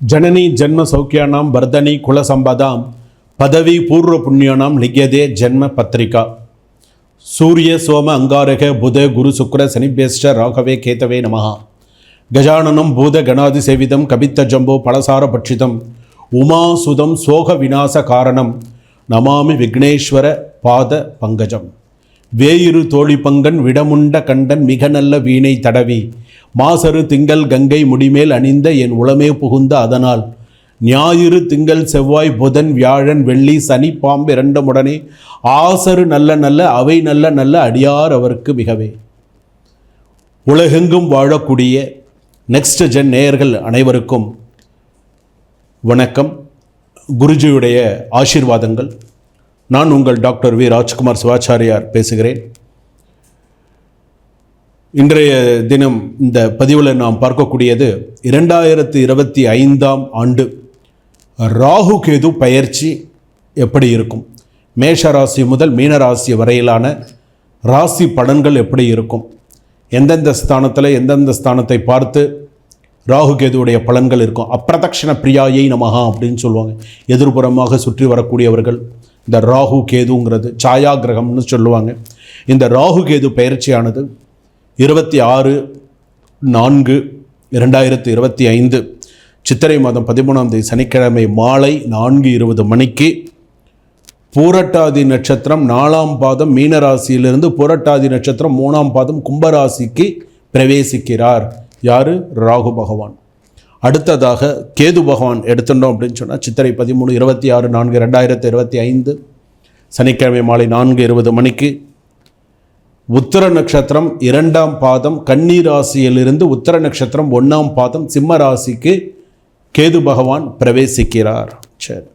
ஜனனி ஜென்ம சௌக்கியானாம் வர்தனி குலசம்பதாம் பதவி பூர்வ புண்ணியானாம் லிகியதே ஜென்ம பத்திரிகா. சூரிய சோம அங்காரக புத குரு சுக்கர சனிபேஷ்ட ராகவே கேதவே நமகா கஜானனம் பூத கணாதி சேவிதம் கபித்த ஜம்போ பலசார பட்சிதம் உமாசுதம் சோக விநாச காரணம் நமாமி விக்னேஸ்வர பாத பங்கஜம். வேயிரு தோழி பங்கன் விடமுண்ட கண்டன் மிக நல்ல வீணை தடவி. மாசரு திங்கள் கங்கை முடிமேல் அணிந்த என் உளமே புகுந்த அதனால். ஞாயிறு திங்கள் செவ்வாய் புதன் வியாழன் வெள்ளி சனி பாம்பு இரண்டமுடனே. ஆசரு நல்ல நல்ல அவை நல்ல நல்ல அடியார் அவருக்கு மிகவே. உலகெங்கும் வாழக்கூடிய நெக்ஸ்ட் ஜென் நேயர்கள் அனைவருக்கும் வணக்கம். குருஜியுடைய ஆசீர்வாதங்கள். நான் உங்கள் டாக்டர் வி ராஜ்குமார் சிவாச்சாரியார் பேசுகிறேன். இன்றைய தினம் இந்த பதிவில் நாம் பார்க்கக்கூடியது இரண்டாயிரத்தி இருபத்தி ஐந்தாம் ஆண்டு ராகு கேது பயிற்சி எப்படி இருக்கும்? மேஷ ராசி முதல் மீன ராசி வரையிலான ராசி பலன்கள் எப்படி இருக்கும்? எந்தெந்த ஸ்தானத்தில் எந்தெந்த ஸ்தானத்தை பார்த்து ராகு கேதுவுடைய பலன்கள் இருக்கும்? அப்பிரதக்ஷண பிரியாயை நமகா அப்படின்னு சொல்லுவாங்க. எதிர்புறமாக சுற்றி வரக்கூடியவர்கள் இந்த ராகு கேதுங்கிறது சாயா கிரகம்னு சொல்லுவாங்க. இந்த ராகு கேது பயிற்சியானது இருபத்தி ஆறு நான்கு இரண்டாயிரத்தி இருபத்தி ஐந்து சித்திரை மாதம் பதிமூணாம் தேதி சனிக்கிழமை மாலை நான்கு இருபது மணிக்கு பூரட்டாதி நட்சத்திரம் நாலாம் பாதம் மீனராசியிலிருந்து பூரட்டாதி நட்சத்திரம் மூணாம் பாதம் கும்பராசிக்கு பிரவேசிக்கிறார். யார்? ராகு பகவான். அடுத்ததாக கேது பகவான் எடுத்துட்டோம் அப்படின்னு சொன்னால் சித்திரை பதிமூணு இருபத்தி ஆறு நான்கு ரெண்டாயிரத்தி இருபத்தி ஐந்து சனிக்கிழமை மாலை நான்கு இருபது மணிக்கு உத்தர நட்சத்திரம் இரண்டாம் பாதம் கன்னி ராசியிலிருந்து உத்தர நட்சத்திரம் ஒன்றாம் பாதம் சிம்ம ராசிக்கு கேது பகவான் பிரவேசிக்கிறார். சரி.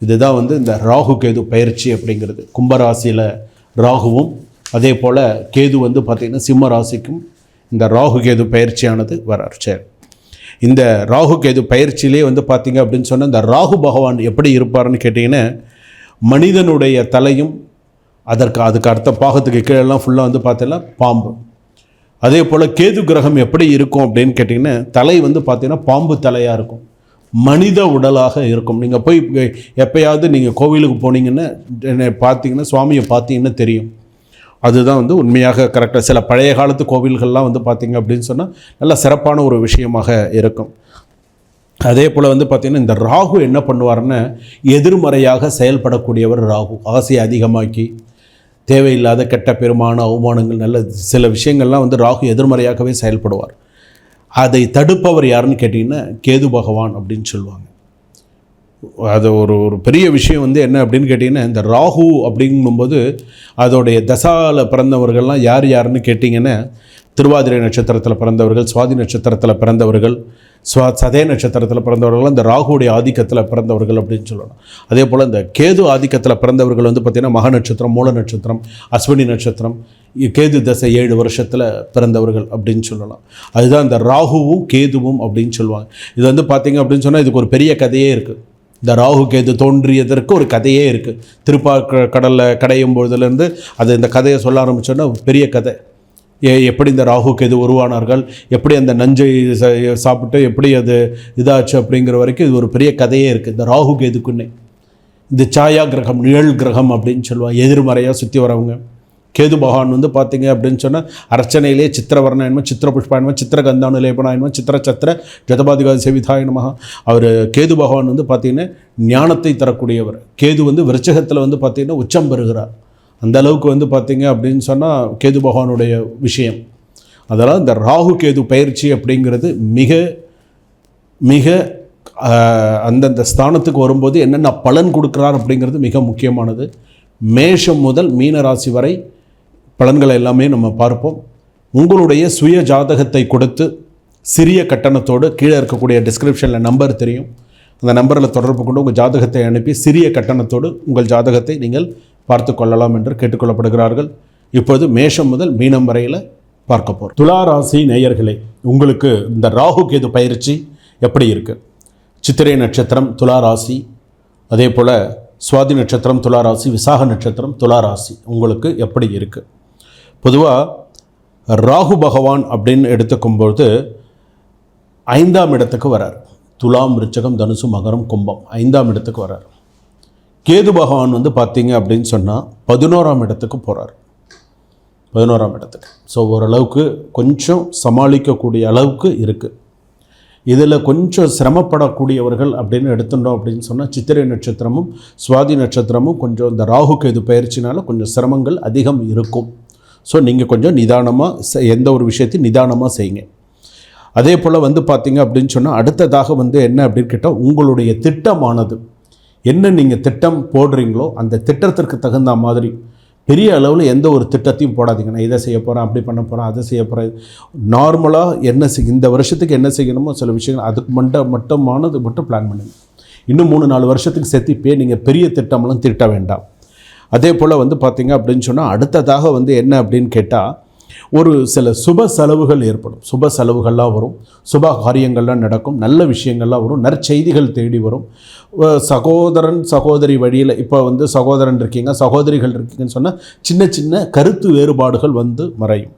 இதுதான் வந்து இந்த ராகு கேது பயிற்சி அப்படிங்கிறது. கும்பராசியில் ராகுவும் அதே போல் கேது வந்து பார்த்திங்கன்னா சிம்ம ராசிக்கும் இந்த ராகு கேது பயிற்சியானது வரார். சரி. இந்த ராகு கேது பயிற்சியிலே வந்து பார்த்தீங்க அப்படின்னு சொன்னால் இந்த ராகு பகவான் எப்படி இருப்பார்னு கேட்டிங்கன்னா மனிதனுடைய தலையும் அதற்கு அதுக்கு அடுத்த பாகத்துக்கு கீழெல்லாம் ஃபுல்லாக வந்து பார்த்தீங்கன்னா பாம்பு. அதே போல் கேது கிரகம் எப்படி இருக்கும் அப்படின்னு கேட்டிங்கன்னா தலை வந்து பார்த்தீங்கன்னா பாம்பு தலையாக இருக்கும். மனித உடலாக இருக்கும். நீங்கள் போய் எப்பயாவது நீங்கள் கோவிலுக்கு போனீங்கன்னா பார்த்தீங்கன்னா சுவாமியை பார்த்தீங்கன்னா தெரியும். அதுதான் வந்து உண்மையாக கரெக்டாக சில பழைய காலத்து கோவில்கள்லாம் வந்து பார்த்திங்க அப்படின்னு சொன்னால் நல்ல சிறப்பான ஒரு விஷயமாக இருக்கும். அதே போல் வந்து பார்த்திங்கன்னா இந்த ராகு என்ன பண்ணுவார்னு எதிர்மறையாக செயல்படக்கூடியவர் ராகு. ஆசையை அதிகமாக்கி தேவையில்லாத கெட்ட பெருமான அவமானங்கள் நல்ல சில விஷயங்கள்லாம் வந்து ராகு எதிர்மறையாகவே செயல்படுவார். அதை தடுப்பவர் யாருன்னு கேட்டிங்கன்னா கேது பகவான் அப்படின்னு சொல்லுவாங்க. அது ஒரு ஒரு பெரிய விஷயம் வந்து என்ன அப்படின்னு கேட்டிங்கன்னா இந்த ராகு அப்படிங்கும்போது அதோடைய தசாவில் பிறந்தவர்கள்லாம் யார் யாருன்னு கேட்டிங்கன்னா திருவாதிரை நட்சத்திரத்தில் பிறந்தவர்கள் சுவாதி நட்சத்திரத்தில் பிறந்தவர்கள் ஸ்வா சதய நட்சத்திரத்தில் பிறந்தவர்கள் இந்த ராகுடைய ஆதிக்கத்தில் பிறந்தவர்கள் அப்படின்னு சொல்லணும். அதே போல் இந்த கேது ஆதிக்கத்தில் பிறந்தவர்கள் வந்து பார்த்திங்கன்னா மக நட்சத்திரம் மூல நட்சத்திரம் அஸ்வினி நட்சத்திரம் கேது தசை ஏழு வருஷத்தில் பிறந்தவர்கள் அப்படின்னு சொல்லலாம். அதுதான் இந்த ராகுவும் கேதுவும் அப்படின்னு சொல்லுவாங்க. இது வந்து பார்த்திங்க அப்படின்னு சொன்னால் இதுக்கு ஒரு பெரிய கதையே இருக்குது இந்த ராகு கேது தோன்றியதற்கு ஒரு கதையே இருக்குது திருப்பா கடலில் கடையும் பொழுதுலேருந்து அது இந்த கதையை சொல்ல ஆரம்பித்தோன்னா பெரிய கதை. ஏ எப்படி இந்த ராகு கேது உருவானார்கள்? எப்படி அந்த நஞ்சை ச- சாப்பிட்டு எப்படி அது இதாச்சு அப்படிங்கிற வரைக்கும் இது ஒரு பெரிய கதையே இருக்குது இந்த ராகு கேதுக்குன்னே. இந்த சாயா கிரகம் நிழல் கிரகம் அப்படின்னு சொல்லுவாங்க. எதிர்மறையாக சுற்றி வரவங்க. கேது பகவான் வந்து பார்த்தீங்க அப்படின்னு சொன்னால் அர்ச்சனையிலே சித்திரவர்ணயன்ம சித்திர புஷ்பாயன்ம சித்திர கந்தானு லேபனாயன்ம சித்திர சத்திர ஜதபாதிகாதி செவிதாய அவர் கேது பகவான் வந்து பார்த்தீங்கன்னா ஞானத்தை தரக்கூடியவர். கேது வந்து விருச்சகத்தில் வந்து பார்த்தீங்கன்னா உச்சம் பெறுகிறார். அந்த அளவுக்கு வந்து பார்த்தீங்க அப்படின்னு சொன்னால் கேது பகவானுடைய விஷயம். அதெல்லாம் இந்த ராகு கேது பயிற்சி அப்படிங்கிறது மிக மிக அந்தந்த ஸ்தானத்துக்கு வரும்போது என்னென்ன பலன் கொடுக்குறார் அப்படிங்கிறது மிக முக்கியமானது. மேஷம் முதல் மீன ராசி வரை பலன்களை எல்லாமே நம்ம பார்ப்போம். உங்களுடைய சுய ஜாதகத்தை கொடுத்து சிறிய கட்டணத்தோடு கீழே இருக்கக்கூடிய டிஸ்கிரிப்ஷனில் நம்பர் தெரியும். அந்த நம்பரில் தொடர்பு கொண்டு உங்கள் ஜாதகத்தை அனுப்பி சிறிய கட்டணத்தோடு உங்கள் ஜாதகத்தை நீங்கள் பார்த்து கொள்ளலாம் என்று கேட்டுக்கொள்ளப்படுகிறார்கள். இப்பொழுது மேஷம் முதல் மீனம் வரையில் பார்க்க போகிறோம் துலா ராசி நேயர்களே உங்களுக்கு இந்த ராகு கேது பயிற்சி எப்படி இருக்குது சித்திரை நட்சத்திரம் துலா ராசி அதே போல் சுவாதி நட்சத்திரம் துலா ராசி விசாக நட்சத்திரம் துலா ராசி உங்களுக்கு எப்படி இருக்குது பொதுவாக ராகு பகவான் அப்படின்னு எடுத்துக்கும்போது ஐந்தாம் இடத்துக்கு வரார். துலாம் ரிச்சகம் தனுசு மகரம் கும்பம் ஐந்தாம் இடத்துக்கு வரார். கேது பகவான் வந்து பார்த்தீங்க அப்படின்னு சொன்னால் பதினோராம் இடத்துக்கு போகிறார் பதினோராம் இடத்துக்கு. ஸோ ஓரளவுக்கு கொஞ்சம் சமாளிக்கக்கூடிய அளவுக்கு இருக்குது இதில் கொஞ்சம் சிரமப்படக்கூடியவர்கள் அப்படின்னு எடுத்துட்டோம் அப்படின்னு சொன்னால் சித்திரை நட்சத்திரமும் சுவாதி நட்சத்திரமும் கொஞ்சம் இந்த ராகு கேது பயிற்சினால கொஞ்சம் சிரமங்கள் அதிகம் இருக்கும். ஸோ நீங்கள் கொஞ்சம் நிதானமாக எந்த ஒரு விஷயத்தையும் நிதானமாக செய்யுங்க. அதே போல் வந்து பார்த்தீங்க அப்படின்னு சொன்னால் அடுத்ததாக வந்து என்ன அப்படின்னு கேட்டால் உங்களுடைய திட்டமானது. என்ன நீங்கள் திட்டம் போடுறீங்களோ அந்த திட்டத்திற்கு தகுந்த மாதிரி பெரிய அளவில் எந்த ஒரு திட்டத்தையும் போடாதீங்க. நான் இதை செய்ய போகிறேன் அப்படி பண்ண போகிறேன் அதை செய்ய போகிறேன் நார்மலாக என்ன செய் இந்த வருஷத்துக்கு என்ன செய்யணுமோ சில விஷயங்கள் அதுக்கு மட்டும் மட்டுமானது மட்டும் பிளான் பண்ணுங்க. இன்னும் மூணு நாலு வருஷத்துக்கு சேர்த்து இப்போயே நீங்கள் பெரிய திட்டமெல்லாம் திட்ட வேண்டாம். அதே போல் வந்து பார்த்திங்க அப்படின்னு சொன்னால் அடுத்ததாக வந்து என்ன அப்படின்னு கேட்டால் ஒரு சில சுப செலவுகள் ஏற்படும். சுப செலவுகள்லாம் வரும். சுப காரியங்கள்லாம் நடக்கும். நல்ல விஷயங்கள்லாம் வரும். நற்செய்திகள் தேடி வரும். சகோதரன் சகோதரி வழியில் இப்போ வந்து சகோதரன் இருக்கீங்க சகோதரிகள் இருக்கீங்கன்னு சொன்னால் சின்ன சின்ன கருத்து வேறுபாடுகள் வந்து மறையும்.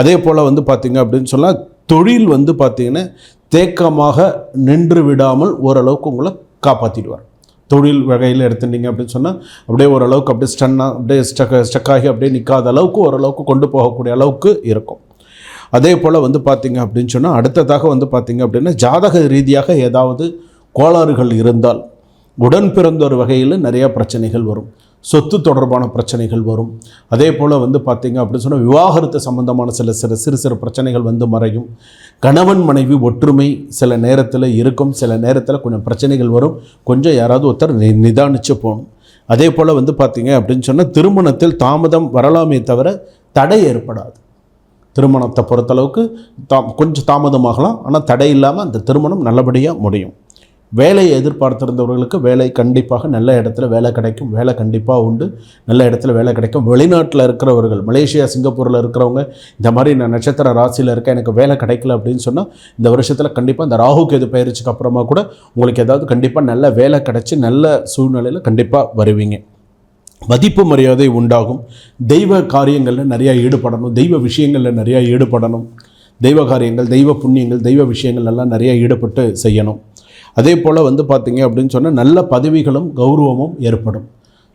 அதே போல் வந்து பார்த்திங்க அப்படின்னு சொன்னால் தொழில் வந்து பார்த்திங்கன்னா தேக்கமாக நின்று விடாமல் ஓரளவுக்கு உங்களை காப்பாற்றிடுவார் தொழில் வகையில் எடுத்துட்டீங்க அப்படின்னு சொன்னால் அப்படியே ஓரளவுக்கு அப்படியே ஸ்டன்னாக அப்படியே ஸ்டக் ஸ்டக் ஆகி அப்படியே நிற்காத அளவுக்கு ஓரளவுக்கு கொண்டு போகக்கூடிய அளவுக்கு இருக்கும். அதே போல் வந்து பார்த்தீங்க அப்படின்னு சொன்னால் அடுத்ததாக வந்து பார்த்தீங்க அப்படின்னா ஜாதக ரீதியாக ஏதாவது கோளாறுகள் இருந்தால் உடன் பிறந்தோர் வகையில் நிறையா பிரச்சனைகள் வரும். சொத்து தொடர்பான பிரச்சனைகள் வரும். அதே போல் வந்து பார்த்தீங்க அப்படின்னு சொன்னால் விவாகரத்து சம்பந்தமான சில சில சிறு சிறு பிரச்சனைகள் வந்து மறையும். கணவன் மனைவி ஒற்றுமை சில நேரத்தில் இருக்கும். சில நேரத்தில் கொஞ்சம் பிரச்சனைகள் வரும். கொஞ்சம் யாராவது ஒருத்தர் நி நிதானித்து போகணும். அதே போல் வந்து பார்த்திங்க அப்படின்னு சொன்னால் திருமணத்தில் தாமதம் வரலாமே தவிர தடை ஏற்படாது. திருமணத்தை பொறுத்தளவுக்கு தா கொஞ்சம் தாமதமாகலாம். ஆனால் தடை இல்லாமல் அந்த திருமணம் நல்லபடியாக முடியும். வேலையை எதிர்பார்த்திருந்தவர்களுக்கு வேலை கண்டிப்பாக நல்ல இடத்துல வேலை கிடைக்கும் வேலை கண்டிப்பாக உண்டு. நல்ல இடத்துல வேலை கிடைக்கும். வெளிநாட்டில் இருக்கிறவர்கள் மலேசியா சிங்கப்பூரில் இருக்கிறவங்க இந்த மாதிரி நான் நட்சத்திர ராசியில் இருக்கேன் எனக்கு வேலை கிடைக்கல அப்படின்னு சொன்னால் இந்த வருஷத்தில் கண்டிப்பாக இந்த ராகுக்கு எது பயிற்சிக்கு அப்புறமா கூட உங்களுக்கு ஏதாவது கண்டிப்பாக நல்ல வேலை கிடைச்சி நல்ல சூழ்நிலையில் கண்டிப்பாக வருவீங்க. மதிப்பு மரியாதை உண்டாகும். தெய்வ காரியங்களில் நிறையா ஈடுபடணும். தெய்வ விஷயங்களில் நிறையா ஈடுபடணும். தெய்வ காரியங்கள் தெய்வ புண்ணியங்கள் தெய்வ விஷயங்கள் எல்லாம் நிறையா ஈடுபட்டு செய்யணும். அதே போல் வந்து பார்த்தீங்க அப்படின்னு சொன்னால் நல்ல பதவிகளும் கௌரவமும் ஏற்படும்.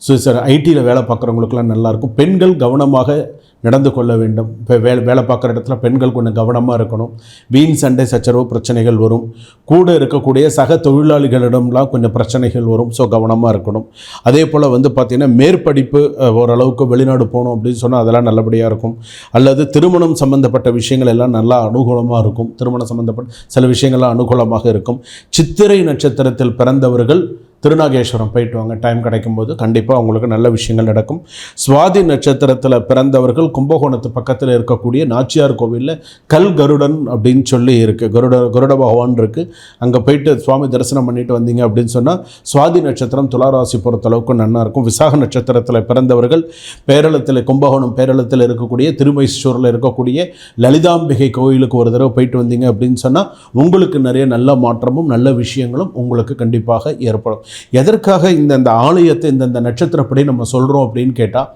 ஸோ சார் ஐடியில் வேலை பார்க்குறவங்களுக்குலாம் நல்லாயிருக்கும் பெண்கள் கவனமாக நடந்து கொள்ள வேண்டும். இப்போ வேலை வேலை பார்க்குற இடத்துல பெண்கள் கொஞ்சம் கவனமாக இருக்கணும். வீண் சண்டை சச்சரவு பிரச்சனைகள் வரும். கூட இருக்கக்கூடிய சக தொழிலாளிகளிடம்லாம் கொஞ்சம் பிரச்சனைகள் வரும். ஸோ கவனமாக இருக்கணும். அதே போல் வந்து பார்த்திங்கன்னா மேற்படிப்பு ஓரளவுக்கு வெளிநாடு போகணும் அப்படின்னு சொன்னால் அதெல்லாம் நல்லபடியாக இருக்கும். அல்லது திருமணம் சம்பந்தப்பட்ட விஷயங்கள் எல்லாம் நல்லா அனுகூலமாக இருக்கும். திருமணம் சம்பந்தப்பட்ட சில விஷயங்கள்லாம் அனுகூலமாக இருக்கும். சித்திரை நட்சத்திரத்தில் பிறந்தவர்கள் திருநாகேஸ்வரம் போயிட்டு வாங்க. டைம் கிடைக்கும்போது கண்டிப்பாக உங்களுக்கு நல்ல விஷயங்கள் நடக்கும். சுவாதி நட்சத்திரத்தில் பிறந்தவர்கள் கும்பகோணத்து பக்கத்தில் இருக்கக்கூடிய நாச்சியார் கோவிலில் கல் கருடன் அப்படின்னு சொல்லி இருக்குது கருட கருட பகவான் இருக்குது அங்கே போயிட்டு சுவாமி தரிசனம் பண்ணிட்டு வந்தீங்க அப்படின்னு சொன்னால் சுவாதி நட்சத்திரம் துளாராசி பொறுத்தளவுக்கு நன்னா இருக்கும். விசாக நட்சத்திரத்தில் பிறந்தவர்கள் பேரளத்தில் கும்பகோணம் பேரளத்தில் இருக்கக்கூடிய திருமைசூரில் இருக்கக்கூடிய லலிதாம்பிகை கோயிலுக்கு ஒரு தடவை போயிட்டு வந்தீங்க அப்படின்னு சொன்னால் உங்களுக்கு நிறைய நல்ல மாற்றமும் நல்ல விஷயங்களும் உங்களுக்கு கண்டிப்பாக ஏற்படும். எதற்காக இந்தந்த ஆலயத்தை இந்தந்த நட்சத்திரப்படி நம்ம சொல்கிறோம் அப்படின்னு கேட்டால்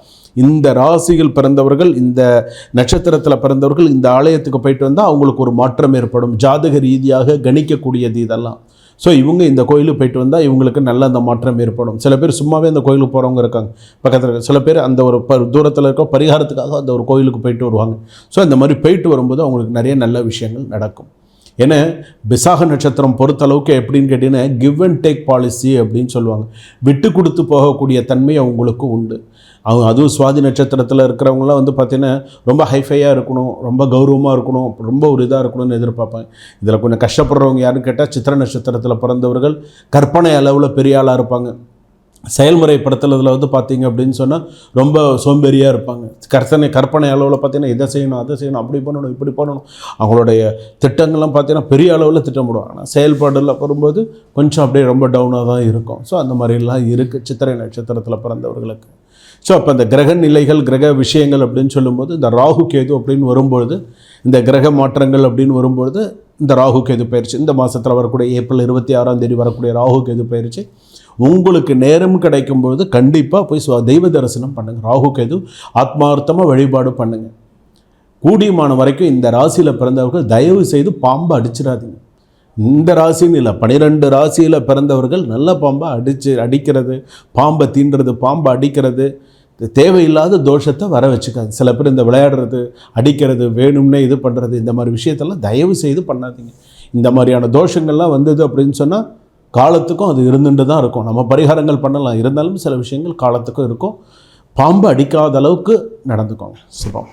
இந்த ராசியில் பிறந்தவர்கள் இந்த நட்சத்திரத்தில் பிறந்தவர்கள் இந்த ஆலயத்துக்கு போயிட்டு வந்தால் அவங்களுக்கு ஒரு மாற்றம் ஏற்படும். ஜாதக ரீதியாக கணிக்கக்கூடியது இதெல்லாம். ஸோ இவங்க இந்த கோயிலுக்கு போயிட்டு வந்தால் இவங்களுக்கு நல்ல அந்த மாற்றம் ஏற்படும். சில பேர் சும்மாவே அந்த கோயிலுக்கு போகிறவங்க இருக்காங்க. பக்கத்தில் இருக்க சில பேர் அந்த ஒரு ப தூரத்தில் இருக்க பரிகாரத்துக்காக அந்த ஒரு கோயிலுக்கு போயிட்டு வருவாங்க. ஸோ இந்த மாதிரி போயிட்டு வரும்போது அவங்களுக்கு நிறைய நல்ல விஷயங்கள் நடக்கும். ஏன்னா விசாக நட்சத்திரம் பொறுத்தளவுக்கு எப்படின்னு கேட்டிங்கன்னா கிவ் அண்ட் டேக் பாலிசி அப்படின்னு சொல்லுவாங்க. விட்டு கொடுத்து போகக்கூடிய தன்மை அவங்களுக்கு உண்டு. அவங்க அதுவும் சுவாதி நட்சத்திரத்தில் இருக்கிறவங்களாம் வந்து பார்த்திங்கன்னா ரொம்ப ஹைஃபையாக இருக்கணும் ரொம்ப கௌரவமாக இருக்கணும் ரொம்ப ஒரு இதாக இருக்கணும்னு எதிர்பார்ப்பாங்க. இதில் கொஞ்சம் கஷ்டப்படுறவங்க யாருன்னு கேட்டால் சித்திர நட்சத்திரத்தில் பிறந்தவர்கள் கற்பனை அளவில் பெரிய ஆளாக இருப்பாங்க. செயல்முறைப்படுத்துறதுல வந்து பார்த்தீங்க அப்படின்னு சொன்னால் ரொம்ப சோம்பேறியாக இருப்பாங்க. கற்பனை கற்பனை அளவில் பார்த்தீங்கன்னா இதை செய்யணும் அதை செய்யணும் அப்படி பண்ணணும் இப்படி பண்ணணும். அவங்களுடைய திட்டங்கள்லாம் பார்த்தீங்கன்னா பெரிய அளவில் திட்டமிடுவாங்க. ஆனால் செயல்பாடில் வரும்போது கொஞ்சம் அப்படியே ரொம்ப டவுனாக தான் இருக்கும். ஸோ அந்த மாதிரிலாம் இருக்குது சித்திரை நட்சத்திரத்தில் பிறந்தவர்களுக்கு. ஸோ அப்போ இந்த கிரக நிலைகள் கிரக விஷயங்கள் அப்படின்னு சொல்லும்போது இந்த ராகு கேது அப்படின்னு வரும்பொழுது இந்த கிரக மாற்றங்கள் அப்படின்னு வரும்பொழுது இந்த ராகு கேது பயிற்சி இந்த மாதத்தில் வரக்கூடிய ஏப்ரல் இருபத்தி ஆறாம் தேதி வரக்கூடிய ராகு கேது பயிற்சி உங்களுக்கு நேரம் கிடைக்கும்பொழுது கண்டிப்பாக போய் தெய்வ தரிசனம் பண்ணுங்கள் ராகு கேது ஆத்மார்த்தமாக வழிபாடு பண்ணுங்கள் கூடியமான வரைக்கும் இந்த ராசியில் பிறந்தவர்கள் தயவு செய்து பாம்பை அடிச்சிடாதீங்க. இந்த ராசின்னு இல்லை பனிரெண்டு ராசியில் பிறந்தவர்கள் நல்ல பாம்பை அடித்து அடிக்கிறது. பாம்பை தீண்டுறது பாம்பை அடிக்கிறது. தேவையில்லாத தோஷத்தை வர வச்சுக்காது. சில பேர் இந்த விளையாடுறது அடிக்கிறது வேணும்னே இது பண்ணுறது இந்த மாதிரி விஷயத்தெல்லாம் தயவு செய்து பண்ணாதீங்க. இந்த மாதிரியான தோஷங்கள்லாம் வந்தது அப்படின்னு சொன்னால் காலத்துக்கும் அது இருந்துட்டு தான் இருக்கும். நம்ம பரிகாரங்கள் பண்ணலாம். இருந்தாலும் சில விஷயங்கள் காலத்துக்கும் இருக்கும். பாம்பு அடிக்காத அளவுக்கு நடந்துக்கோங்க. சுபம்.